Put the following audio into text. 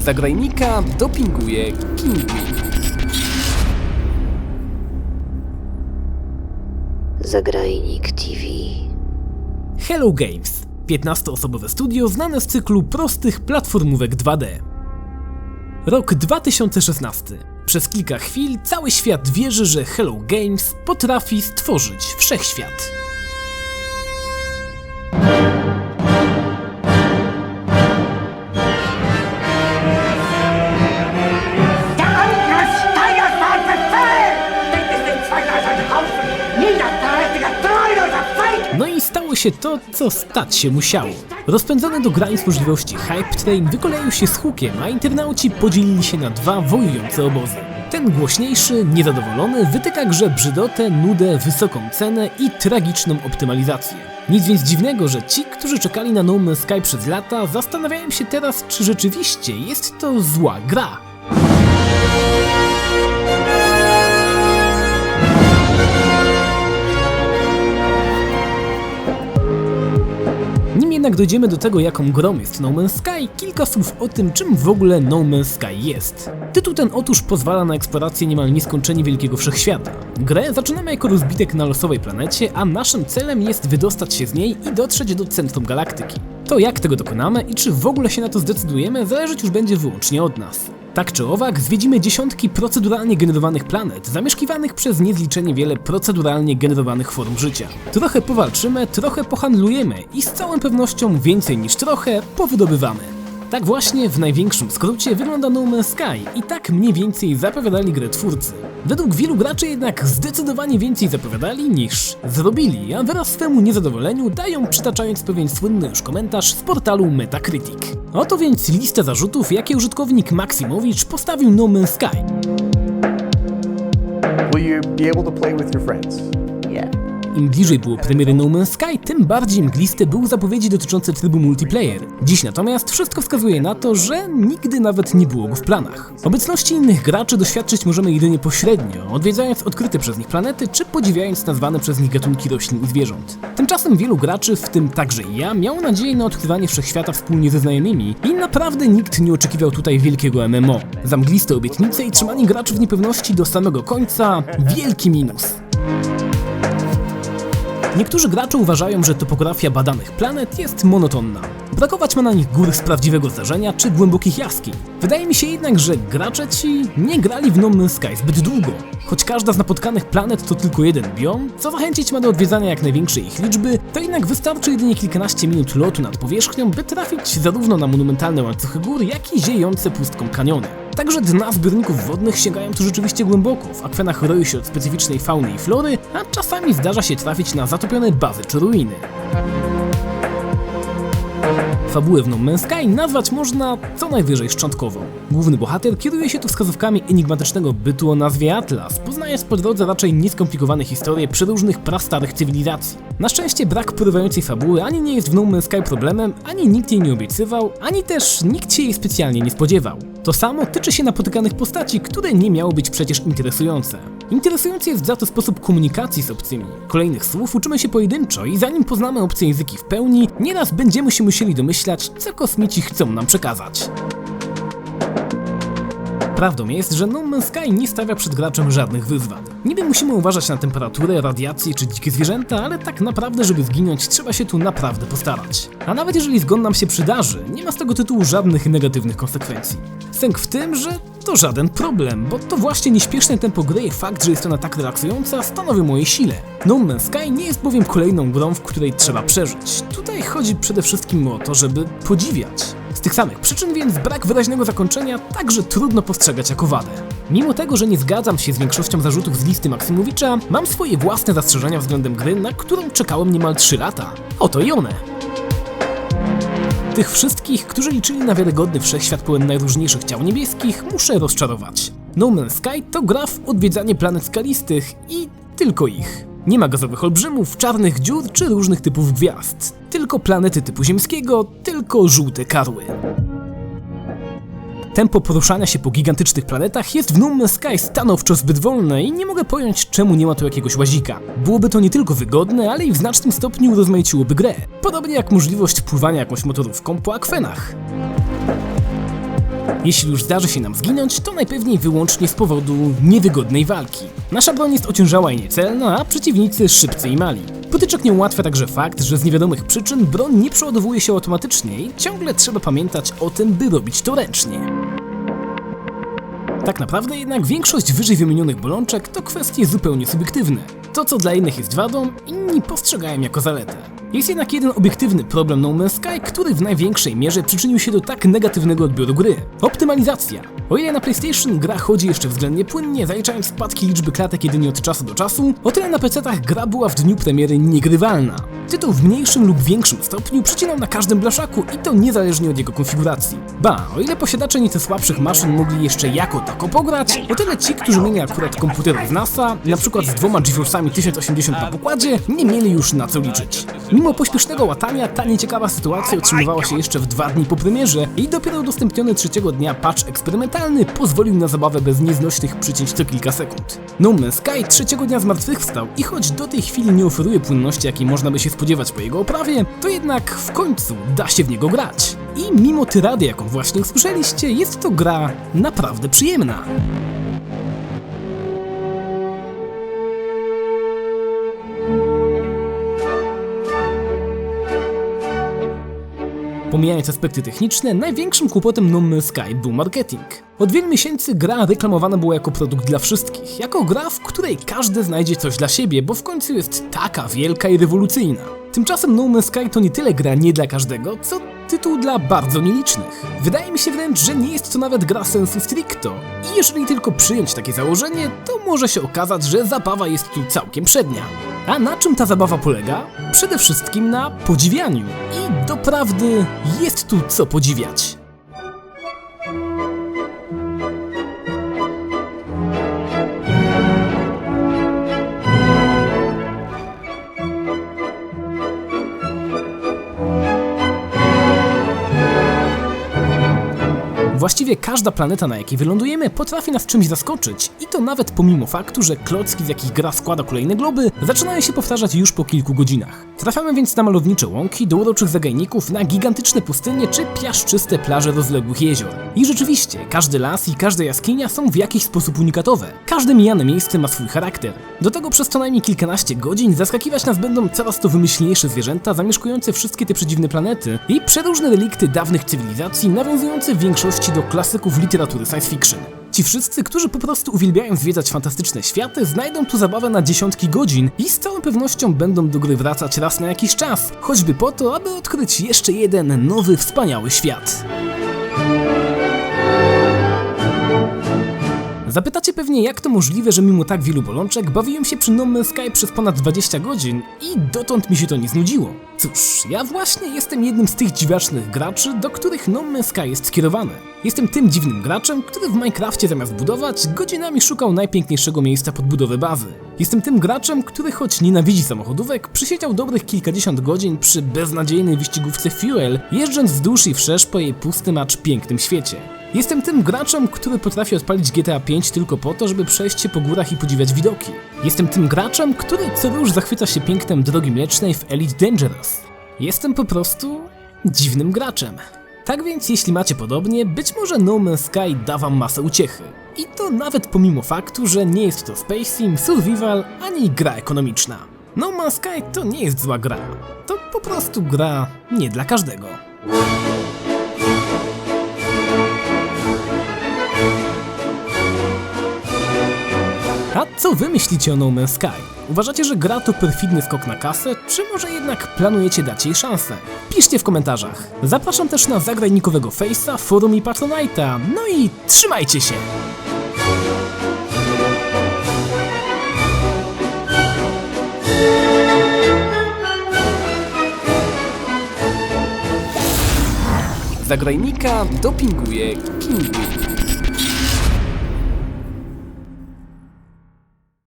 Zagrajnika dopinguje Kingpin. Zagrajnik TV. Hello Games. 15-osobowe studio znane z cyklu prostych platformówek 2D. Rok 2016. Przez kilka chwil cały świat wierzy, że Hello Games potrafi stworzyć wszechświat. Się to, co stać się musiało. Rozpędzony do granic możliwości Hype Train wykoleił się z hukiem, a internauci podzielili się na dwa wojujące obozy. Ten głośniejszy, niezadowolony, wytyka grze brzydotę, nudę, wysoką cenę i tragiczną optymalizację. Nic więc dziwnego, że ci, którzy czekali na No Man's Sky przez lata, zastanawiają się teraz, czy rzeczywiście jest to zła gra. Nim jednak dojdziemy do tego, jaką grą jest No Man's Sky, kilka słów o tym, czym w ogóle No Man's Sky jest. Tytuł ten otóż pozwala na eksplorację niemal nieskończenie wielkiego wszechświata. Grę zaczynamy jako rozbitek na losowej planecie, a naszym celem jest wydostać się z niej i dotrzeć do centrum galaktyki. To jak tego dokonamy i czy w ogóle się na to zdecydujemy, zależeć już będzie wyłącznie od nas. Tak czy owak, zwiedzimy dziesiątki proceduralnie generowanych planet, zamieszkiwanych przez niezliczenie wiele proceduralnie generowanych form życia. Trochę powalczymy, trochę pohandlujemy i z całą pewnością więcej niż trochę powydobywamy. Tak właśnie w największym skrócie wygląda No Man's Sky i tak mniej więcej zapowiadali grę twórcy. Według wielu graczy jednak zdecydowanie więcej zapowiadali niż zrobili, a wyraz swemu niezadowoleniu dają przytaczając pewien słynny już komentarz z portalu Metacritic. Oto więc lista zarzutów, jakie użytkownik Maksimowicz postawił No Man's Sky. Will you be able to play with your friends? Yeah. Im bliżej było premiery No Man's Sky, tym bardziej mgliste były zapowiedzi dotyczące trybu multiplayer. Dziś natomiast wszystko wskazuje na to, że nigdy nawet nie było go w planach. Obecności innych graczy doświadczyć możemy jedynie pośrednio, odwiedzając odkryte przez nich planety, czy podziwiając nazwane przez nich gatunki roślin i zwierząt. Tymczasem wielu graczy, w tym także i ja, miało nadzieję na odkrywanie wszechświata wspólnie ze znajomymi i naprawdę nikt nie oczekiwał tutaj wielkiego MMO. Za mgliste obietnice i trzymanie graczy w niepewności do samego końca wielki minus. Niektórzy gracze uważają, że topografia badanych planet jest monotonna. Brakować ma na nich gór z prawdziwego zdarzenia czy głębokich jaskiń. Wydaje mi się jednak, że gracze ci nie grali w No Man's Sky zbyt długo. Choć każda z napotkanych planet to tylko jeden biom, co zachęcić ma do odwiedzania jak największej ich liczby, to jednak wystarczy jedynie kilkanaście minut lotu nad powierzchnią, by trafić zarówno na monumentalne łańcuchy gór, jak i ziejące pustką kaniony. Także dna zbiorników wodnych sięgają tu rzeczywiście głęboko, w akwenach roi się od specyficznej fauny i flory, a czasami zdarza się trafić na zatopione bazy czy ruiny. Fabułę w No Man's Sky nazwać można co najwyżej szczątkową. Główny bohater kieruje się tu wskazówkami enigmatycznego bytu o nazwie Atlas, poznając po drodze raczej nieskomplikowane historie przeróżnych prastarych cywilizacji. Na szczęście brak porywającej fabuły ani nie jest w No Man's Sky problemem, ani nikt jej nie obiecywał, ani też nikt się jej specjalnie nie spodziewał. To samo tyczy się napotykanych postaci, które nie miało być przecież interesujące. Interesujący jest za to sposób komunikacji z obcymi. Kolejnych słów uczymy się pojedynczo i zanim poznamy obce języki w pełni, nieraz będziemy się musieli domyślać, co kosmici chcą nam przekazać. Prawdą jest, że No Man's Sky nie stawia przed graczem żadnych wyzwań. Niby musimy uważać na temperaturę, radiację czy dzikie zwierzęta, ale tak naprawdę, żeby zginąć, trzeba się tu naprawdę postarać. A nawet jeżeli zgon nam się przydarzy, nie ma z tego tytułu żadnych negatywnych konsekwencji. Sęk w tym, że to żaden problem, bo to właśnie nieśpieszne tempo gry i fakt, że jest ona tak relaksująca, stanowią moje sile. No Man's Sky nie jest bowiem kolejną grą, w której trzeba przeżyć. Tutaj chodzi przede wszystkim o to, żeby podziwiać. Z tych samych przyczyn więc brak wyraźnego zakończenia także trudno postrzegać jako wadę. Mimo tego, że nie zgadzam się z większością zarzutów z listy Maksymowicza, mam swoje własne zastrzeżenia względem gry, na którą czekałem niemal 3 lata. Oto i one. Tych wszystkich, którzy liczyli na wiarygodny wszechświat pełen najróżniejszych ciał niebieskich, muszę rozczarować. No Man's Sky to gra w odwiedzanie planet skalistych i tylko ich. Nie ma gazowych olbrzymów, czarnych dziur czy różnych typów gwiazd. Tylko planety typu ziemskiego, tylko żółte karły. Tempo poruszania się po gigantycznych planetach jest w No Man's Sky stanowczo zbyt wolne i nie mogę pojąć, czemu nie ma tu jakiegoś łazika. Byłoby to nie tylko wygodne, ale i w znacznym stopniu urozmaiciłoby grę. Podobnie jak możliwość pływania jakąś motorówką po akwenach. Jeśli już zdarzy się nam zginąć, to najpewniej wyłącznie z powodu niewygodnej walki. Nasza broń jest ociężała i niecelna, a przeciwnicy szybcy i mali. Potyczek nie ułatwia także fakt, że z niewiadomych przyczyn broń nie przeładowuje się automatycznie i ciągle trzeba pamiętać o tym, by robić to ręcznie. Tak naprawdę jednak większość wyżej wymienionych bolączek to kwestie zupełnie subiektywne. To, co dla innych jest wadą, inni postrzegają jako zaletę. Jest jednak jeden obiektywny problem No Man's Sky, który w największej mierze przyczynił się do tak negatywnego odbioru gry. Optymalizacja. O ile na PlayStation gra chodzi jeszcze względnie płynnie, zaliczając spadki liczby klatek jedynie od czasu do czasu, o tyle na PC-tach gra była w dniu premiery niegrywalna. Tytuł w mniejszym lub większym stopniu przycinał na każdym blaszaku i to niezależnie od jego konfiguracji. Ba, o ile posiadacze nieco słabszych maszyn mogli jeszcze jako tako pograć, o tyle ci, którzy mieli akurat komputery z NASA, na przykład z dwoma GeForce'ami 1080 na pokładzie, nie mieli już na co liczyć. Mimo pośpiesznego łatania, ta nieciekawa sytuacja utrzymywała się jeszcze w dwa dni po premierze i dopiero udostępniony trzeciego dnia patch eksperymentalny pozwolił na zabawę bez nieznośnych przycięć co kilka sekund. No Man's Sky trzeciego dnia zmartwychwstał i choć do tej chwili nie oferuje płynności, jakiej można by się spodziewać po jego oprawie, to jednak w końcu da się w niego grać. I mimo tyrady, jaką właśnie usłyszeliście, jest to gra naprawdę przyjemna. Pomijając aspekty techniczne, największym kłopotem No Man's Sky był marketing. Od wielu miesięcy gra reklamowana była jako produkt dla wszystkich, jako gra, w której każdy znajdzie coś dla siebie, bo w końcu jest taka wielka i rewolucyjna. Tymczasem No Man's Sky to nie tyle gra nie dla każdego, co tytuł dla bardzo nielicznych. Wydaje mi się wręcz, że nie jest to nawet gra sensu stricto. I jeżeli tylko przyjąć takie założenie, to może się okazać, że zabawa jest tu całkiem przednia. A na czym ta zabawa polega? Przede wszystkim na podziwianiu. I doprawdy jest tu co podziwiać. Właściwie każda planeta, na jakiej wylądujemy, potrafi nas czymś zaskoczyć i to nawet pomimo faktu, że klocki, z jakich gra składa kolejne globy, zaczynają się powtarzać już po kilku godzinach. Trafiamy więc na malownicze łąki, do uroczych zagajników, na gigantyczne pustynie czy piaszczyste plaże rozległych jezior. I rzeczywiście, każdy las i każda jaskinia są w jakiś sposób unikatowe. Każde mijane miejsce ma swój charakter. Do tego przez co najmniej kilkanaście godzin zaskakiwać nas będą coraz to wymyślniejsze zwierzęta zamieszkujące wszystkie te przedziwne planety i przeróżne relikty dawnych cywilizacji nawiązujące w większości do klasyków literatury science fiction. Ci wszyscy, którzy po prostu uwielbiają zwiedzać fantastyczne światy, znajdą tu zabawę na dziesiątki godzin i z całą pewnością będą do gry wracać raz na jakiś czas, choćby po to, aby odkryć jeszcze jeden nowy, wspaniały świat. Zapytacie pewnie, jak to możliwe, że mimo tak wielu bolączek bawiłem się przy No Man's Sky przez ponad 20 godzin i dotąd mi się to nie znudziło. Cóż, ja właśnie jestem jednym z tych dziwacznych graczy, do których No Man's Sky jest skierowany. Jestem tym dziwnym graczem, który w Minecrafcie zamiast budować, godzinami szukał najpiękniejszego miejsca pod budowę bazy. Jestem tym graczem, który choć nienawidzi samochodówek, przysiedział dobrych kilkadziesiąt godzin przy beznadziejnej wyścigówce Fuel, jeżdżąc wzdłuż i wszerz po jej pustym, acz pięknym świecie. Jestem tym graczem, który potrafi odpalić GTA 5 tylko po to, żeby przejść się po górach i podziwiać widoki. Jestem tym graczem, który co już zachwyca się pięknem drogi mlecznej w Elite Dangerous. Jestem po prostu dziwnym graczem. Tak więc jeśli macie podobnie, być może No Man's Sky da wam masę uciechy. I to nawet pomimo faktu, że nie jest to Space Sim, Survival ani gra ekonomiczna. No Man's Sky to nie jest zła gra. To po prostu gra nie dla każdego. A co wy myślicie o No Man's Sky? Uważacie, że gra to perfidny skok na kasę, czy może jednak planujecie dać jej szansę? Piszcie w komentarzach. Zapraszam też na zagrajnikowego Face'a, forum i Patronite'a. No i trzymajcie się! Zagrajnika dopinguje Kinguin.